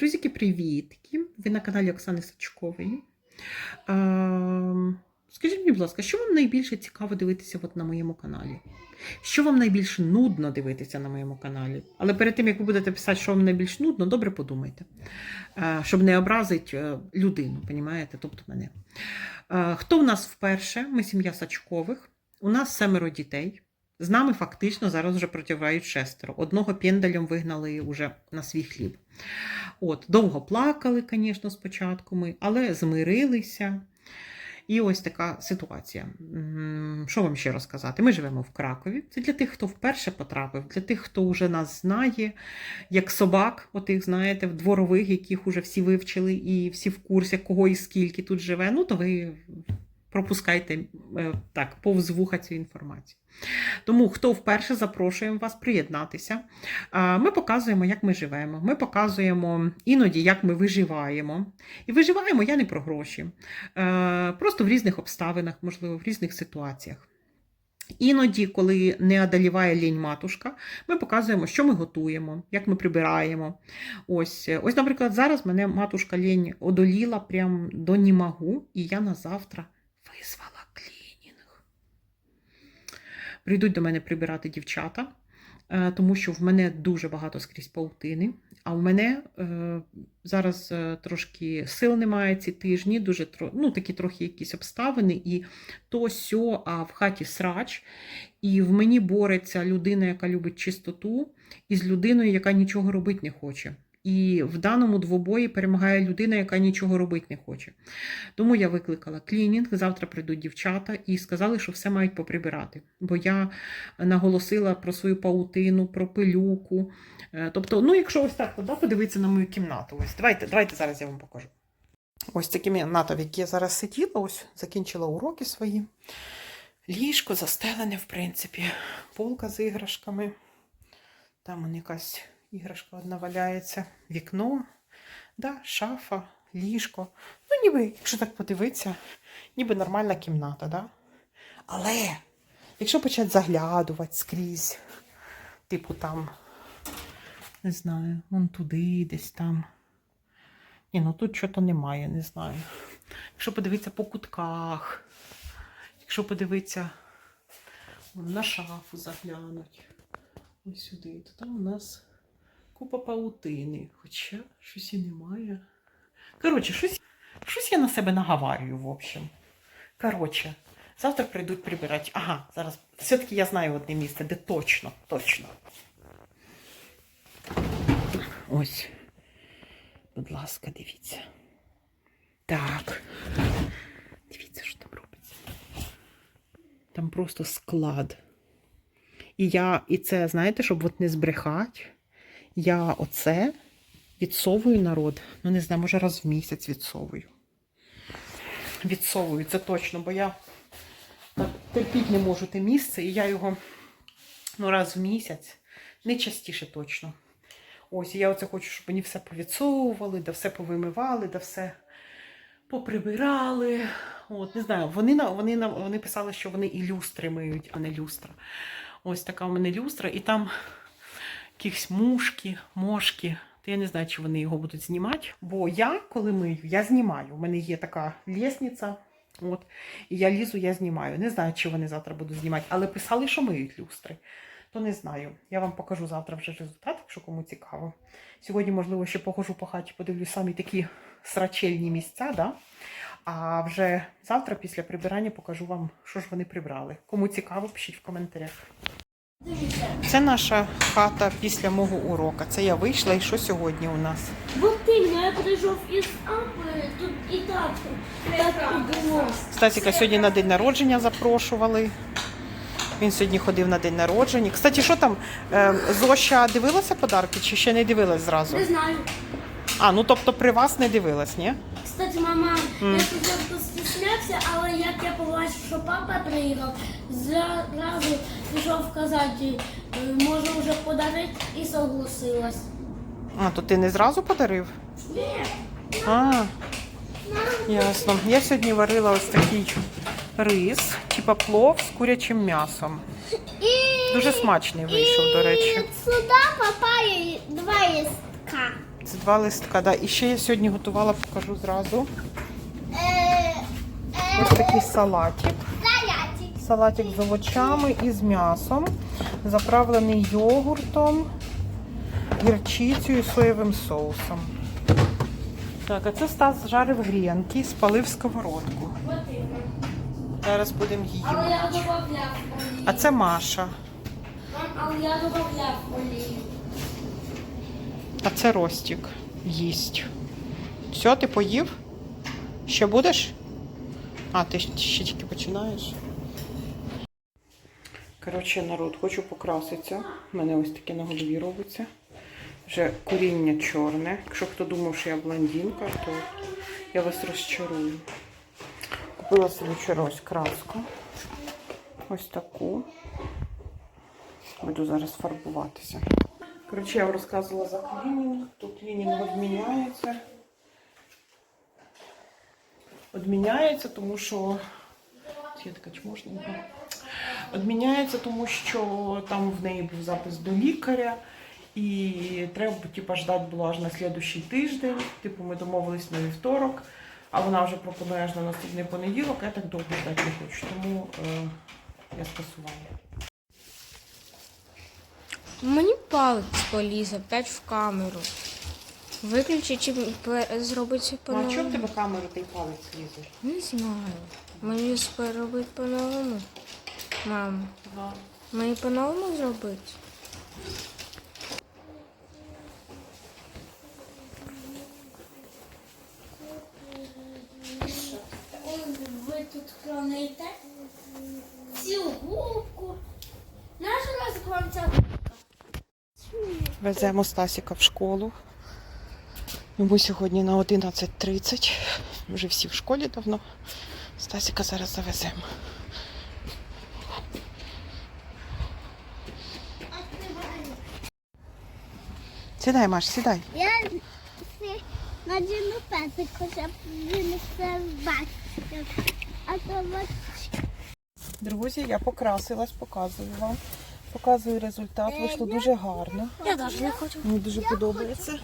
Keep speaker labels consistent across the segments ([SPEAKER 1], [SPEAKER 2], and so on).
[SPEAKER 1] Друзіки, привітки! Ви на каналі Оксани Сачкової. Скажіть мені, будь ласка, що вам найбільше цікаво дивитися от на моєму каналі? Що вам найбільш нудно дивитися на моєму каналі? Але перед тим, як ви будете писати, що вам найбільш нудно, добре подумайте, щоб не образити е, людину, понімаєте? тобто мене. Хто в нас вперше? Ми сім'я Сачкових. У нас семеро дітей. З нами фактично зараз вже протягають шестеро. Одного пендалем вигнали вже на свій хліб. От, довго плакали, звісно, спочатку ми, але змирилися. І ось така ситуація. Що вам ще розказати? Ми живемо в Кракові. Це для тих, хто вперше потрапив, для тих, хто вже нас знає, як собак, отих, знаєте, дворових, яких вже всі вивчили і всі в курсі, кого і скільки тут живе. Ну, то ви пропускайте е, так, повз вуха цю інформацію. Тому, хто вперше запрошуємо вас приєднатися. Ми показуємо, як ми живемо. Ми показуємо іноді, як ми виживаємо. І виживаємо я не про гроші. Е, Просто в різних обставинах, можливо, в різних ситуаціях. Іноді, коли не одоліває лінь матушка, ми показуємо, що ми готуємо, як ми прибираємо. Ось, е, ось наприклад, зараз мене матушка лінь одоліла прям до німагу, і я на завтра визвала клінінг. Прийдуть до мене прибирати дівчата, е, тому що в мене дуже багато скрізь паутини. А в мене е, зараз е, трошки сил немає ці тижні, дуже ну, такі трохи якісь обставини, і то сьо, а в хаті срач. І в мені бореться людина, яка любить чистоту, із людиною, яка нічого робити не хоче. І в даному двобої перемагає людина, яка нічого робити не хоче. Тому я викликала клінінг. Завтра прийдуть дівчата і сказали, що все мають поприбирати. Бо я наголосила про свою паутину, про пилюку. Е, Тобто, ну, якщо ось так да, подивитися на мою кімнату, ось давайте, давайте зараз я вам покажу. Ось ця кімната, в якій я зараз сиділа, ось закінчила уроки свої. Ліжко застелене, в принципі, полка з іграшками. Там якась іграшка одна валяється, вікно, да, шафа, ліжко. Ну, ніби, якщо так подивитися, ніби нормальна кімната, да? Але якщо почати заглядувати скрізь, типу там, не знаю, вон туди, десь там. Ні, ну тут чого немає, не знаю. Якщо подивитися по кутках, якщо подивитися на шафу заглянуть, ось сюди, то там у нас купа паутини. Хоча щось і немає. Коротше, щось, щось я на себе наговарюю, в общем. Коротше, завтра прийдуть прибирати. Ага, зараз. Все-таки я знаю одне місце, де точно, точно. Ось. Будь ласка, дивіться. Так. Дивіться, що там робиться. Там просто склад. І я, і це, знаєте, щоб от не збрехати, я оце відсовую народ. Ну, не знаю, може раз в місяць відсовую. Відсовую, це точно, бо я так терпіть не можу те місце, і я його ну, раз в місяць, не частіше точно. Ось, я оце хочу, щоб мені все повідсовували, да все повимивали, да все поприбирали. От, не знаю, вони, вони, вони писали, що вони і люстри миють, а не люстра. Ось така у мене люстра, і там якісь мушки, мошки. То я не знаю, чи вони його будуть знімати. Бо я, коли мию, я знімаю. У мене є така лісниця. От, і я лізу, я знімаю. Не знаю, чи вони завтра будуть знімати, але писали, що миють люстри. То не знаю. Я вам покажу завтра вже результат, якщо кому цікаво. Сьогодні, можливо, ще похожу по хаті, подивлюсь самі такі срачельні місця, да? а вже завтра, після прибирання, покажу вам, що ж вони прибрали. Кому цікаво, пишіть в коментарях. Це наша хата після мого урока. Це я вийшла і що сьогодні у нас?
[SPEAKER 2] Вот я прийшов із Ампи, тут і так.
[SPEAKER 1] Стасіка сьогодні на день народження запрошували. Він сьогодні ходив на день народження. Кстати, що там? е, Зоща дивилася подарки чи ще не дивилась зразу?
[SPEAKER 2] Не знаю.
[SPEAKER 1] А, ну тобто при вас не дивилась, ні?
[SPEAKER 2] Кстати, мама, я спочатку стіснявся, але як я побачив, що папа приїхав, зразу пішов казати, е, може вже подарити і согласилась.
[SPEAKER 1] А, то ти не зразу подарив?
[SPEAKER 2] Ні,
[SPEAKER 1] А, ясно. Я сьогодні варила ось такий рис, типа плов з курячим м'ясом. Дуже смачний вийшов, до речі.
[SPEAKER 2] сюди попали два листка.
[SPEAKER 1] Це два листка. Да. І ще я сьогодні готувала, покажу зразу. Ось такий салатик. Салатик з овочами і з м'ясом, заправлений йогуртом, гірчицею і соєвим соусом. Так, а це Стас жарив грінки, спалив сковородку. Зараз будемо її. А це Маша.
[SPEAKER 2] Але я додавав олію.
[SPEAKER 1] А це Ростік їсть. Все, ти поїв? Ще будеш? А, ти ще тільки починаєш. Коротше, народ, хочу покраситися. У мене ось таке на голові робиться. Вже коріння чорне. Якщо хто думав, що я блондинка, то я вас розчарую. Купила собі вчора ось краску. Ось таку. Буду зараз фарбуватися. Коротше, я вам розказувала за клінінг. Тут клінінг відміняється. Відміняється, тому що. Я чмошненька. Відміняється, тому що там в неї був запис до лікаря. І треба типу, ждати було аж на слідущий тиждень. Типу, ми домовились на вівторок, а вона вже пропонує аж на наступний понеділок, я так довго ждати не хочу. Тому е, я скасувала.
[SPEAKER 3] Мені палець поліз опять в камеру. Виключи чи зробити
[SPEAKER 1] Ну, а чому в
[SPEAKER 3] по-новому?
[SPEAKER 1] тебе камеру та й палець лізе?
[SPEAKER 3] Не знаю. Мені робити по-новому. Мам,
[SPEAKER 1] Ага.
[SPEAKER 3] мені по-новому зробити?
[SPEAKER 2] Ви тут храните цю губку. Наш раз вам ця.
[SPEAKER 1] Веземо Стасіка в школу. Йому сьогодні на 11.30. Вже всі в школі давно. Стасіка зараз завеземо. Сідай, Маш, сідай.
[SPEAKER 4] Я си надіну песику, щоб він все бачив. А то от
[SPEAKER 1] Друзі, я покрасилась, показую вам. Показую результат. Вийшло дуже гарно.
[SPEAKER 3] Я навіть не хочу.
[SPEAKER 1] Мені дуже подобається.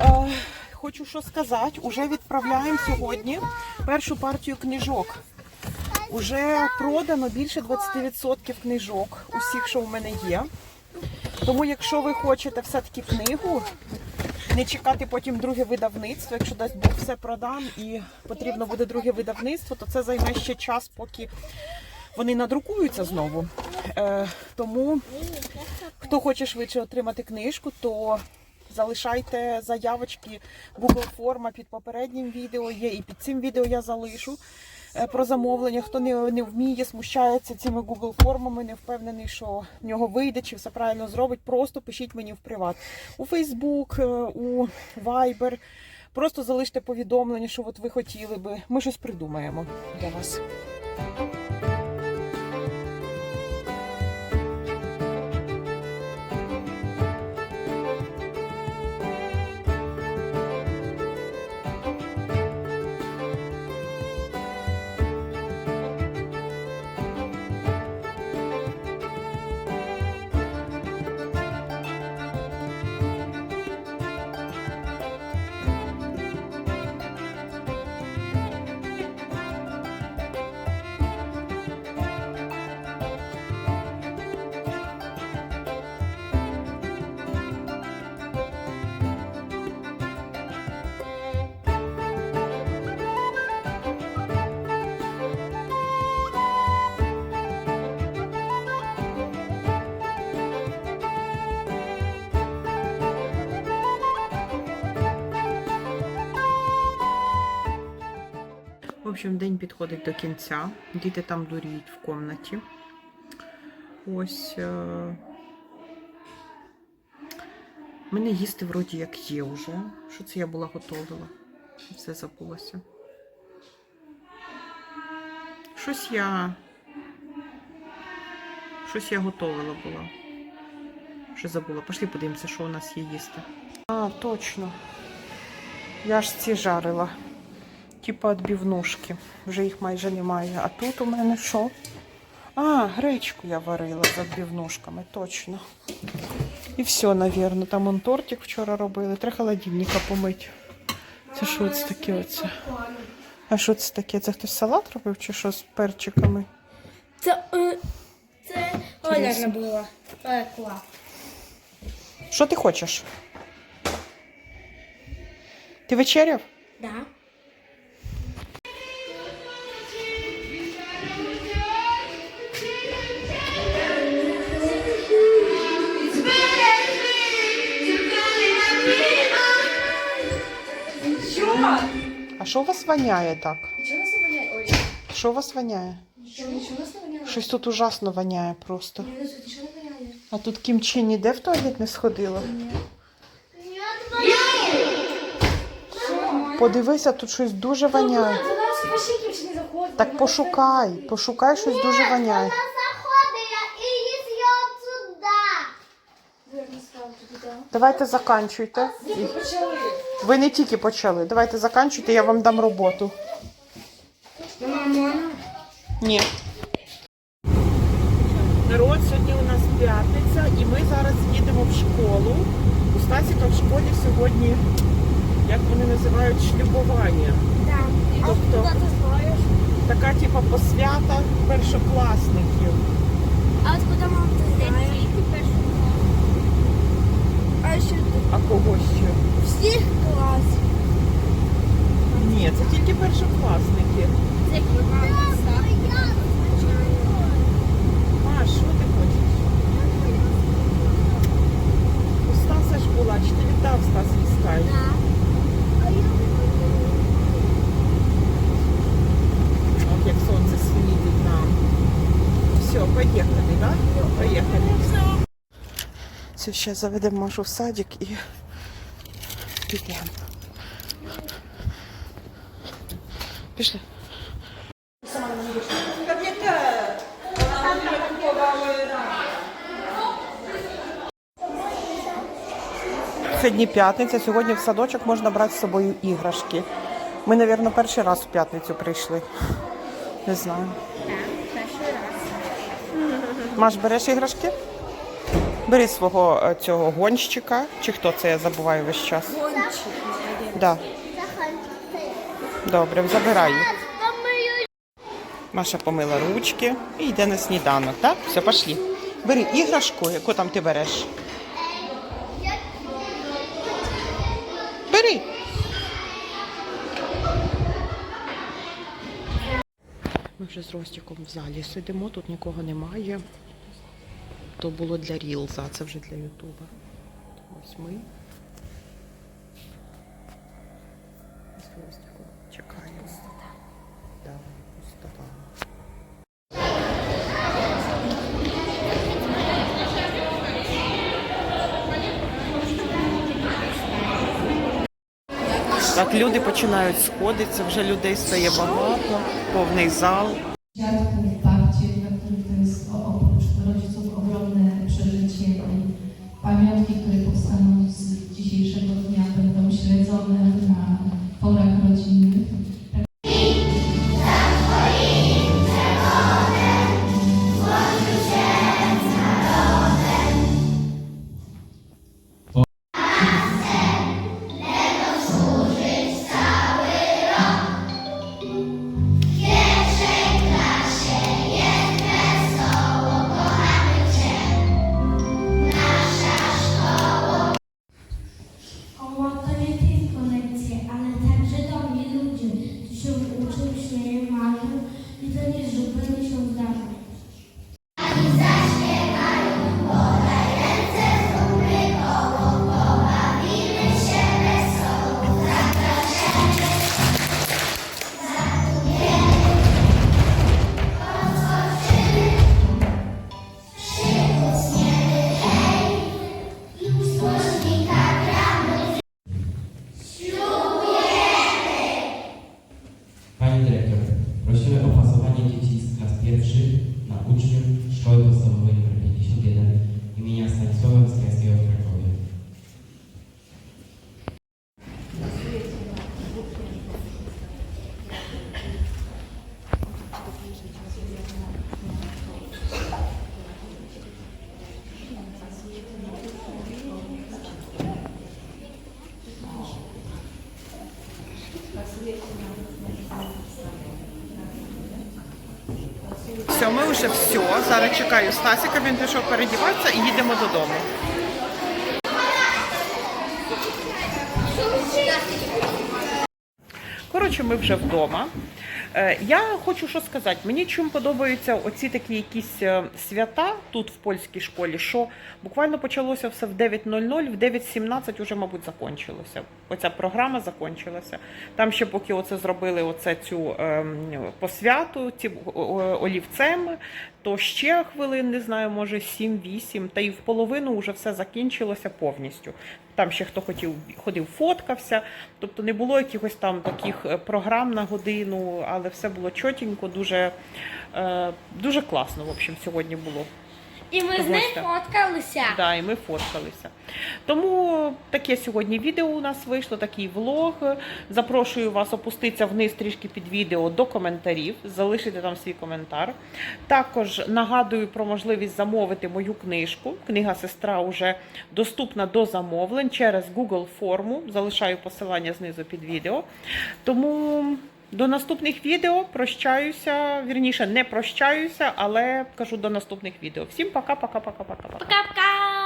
[SPEAKER 1] Е, хочу що сказати. Уже відправляємо сьогодні першу партію книжок. Уже продано більше 20% книжок, усіх, що в мене є. Тому, якщо ви хочете все-таки книгу, не чекати потім друге видавництво, якщо дасть Бог все продам і потрібно буде друге видавництво, то це займе ще час, поки вони надрукуються знову. Е, тому хто хоче швидше отримати книжку, то залишайте заявочки Google форма під попереднім відео є, і під цим відео я залишу е, про замовлення. Хто не, не вміє, смущається цими Google формами, не впевнений, що в нього вийде чи все правильно зробить. Просто пишіть мені в приват у Facebook, е, у Viber. Просто залиште повідомлення, що от ви хотіли би. Ми щось придумаємо для вас. В общем, день підходить до кінця. Діти там дуріють в комнаті. Ось. Е... Мене їсти вроді як є вже. Що це я була готовила? Все забулося. Щось я. Щось я готовила була. Що забула. Пошли подивимося, що у нас є їсти. А, точно. Я ж ці жарила типа відбівнушки. Вже їх майже немає. А тут у мене що? А, гречку я варила з відбівнушками, точно. І все, напевно. Там он тортик вчора робили. Треба холодильника помити. Це що це таке оце? А що це таке? Це хтось салат робив чи що з перчиками?
[SPEAKER 2] Це, е, це Оля робила. Пекла.
[SPEAKER 1] Що ти хочеш? Ти вечеряв?
[SPEAKER 2] Да.
[SPEAKER 1] А що у вас воняє так?
[SPEAKER 3] Нічого нас не воняє? Ой,
[SPEAKER 1] Що у вас воняє?
[SPEAKER 3] нічого, нічого нас не воняє?
[SPEAKER 1] Щось тут ужасно воняє просто.
[SPEAKER 3] Ні, нічого не воняє.
[SPEAKER 1] А тут кімчі ніде в туалет не сходила. Подивися, тут щось дуже воняє.
[SPEAKER 3] До нас не.
[SPEAKER 1] Так пошукай, пошукай, щось дуже воняє.
[SPEAKER 4] і.
[SPEAKER 3] Верно.
[SPEAKER 1] Давайте заканчуйте.
[SPEAKER 3] Тільки почали.
[SPEAKER 1] Ви не тільки почали. Давайте заканчуйте, я вам дам роботу. Ні. Народ, сьогодні у нас п'ятниця, і ми зараз їдемо в школу. У Стасіка в школі сьогодні, як вони називають, шлюбування. Тобто така типа посвята першокласників.
[SPEAKER 2] А от куди мама ти знаєш? Тут?
[SPEAKER 1] А кого ще?
[SPEAKER 2] Всіх класів.
[SPEAKER 1] Ні, це тільки першокласники.
[SPEAKER 2] Це клас.
[SPEAKER 1] Маш, що ти хочеш? У Стаса ж була, чи ти віддав Стас Іскай? От як сонце світить нам. Все, поїхали, так? Да? Поїхали. Це ще заведемо Машу в садик і підемо. Пішли. Сьогодні п'ятниця, сьогодні в садочок можна брати з собою іграшки. Ми, мабуть, перший раз в п'ятницю прийшли. Не знаю. Маш, береш іграшки? Бери свого е, цього гонщика. Чи хто це я забуваю весь час? Гонщик. Да. Добре, забирай. Маша помила ручки і йде на сніданок, так? Все, пошли. Бери іграшку, яку там ти береш. Бери. Ми вже з Ростіком в залі сидимо, тут нікого немає. То було для Рілза, а це вже для Ютуба. Ось ми. Чекаємо. Так, люди починають сходитися, вже людей стає багато, повний зал. Вже все. Зараз чекаю Стасіка, він пішов передіватися і їдемо додому. Коротше, ми вже вдома. Е, Я хочу що сказати. Мені чим подобаються оці такі якісь е, свята тут в польській школі, що буквально почалося все в 9.00, в 9.17 вже, мабуть, закінчилося. Оця програма закінчилася. Там ще поки оце зробили оце цю ем, посвяту ці олівцем, то ще хвилин, не знаю, може 7-8, та й в половину вже все закінчилося повністю. Там ще хто хотів ходив, фоткався. Тобто не було якихось там таких е, програм на годину, але все було чотенько, дуже, е, дуже класно, в общем, сьогодні було.
[SPEAKER 2] І ми з нею
[SPEAKER 1] Гостя.
[SPEAKER 2] фоткалися.
[SPEAKER 1] Да, і ми фоткалися. Тому таке сьогодні відео у нас вийшло, такий влог. Запрошую вас опуститися вниз трішки під відео до коментарів, залишити там свій коментар. Також нагадую про можливість замовити мою книжку. Книга сестра вже доступна до замовлень через Google форму. Залишаю посилання знизу під відео. Тому до наступних відео прощаюся. Вірніше, не прощаюся, але кажу до наступних відео. Всім пока-пока-пока-пока.
[SPEAKER 2] Пока-пока.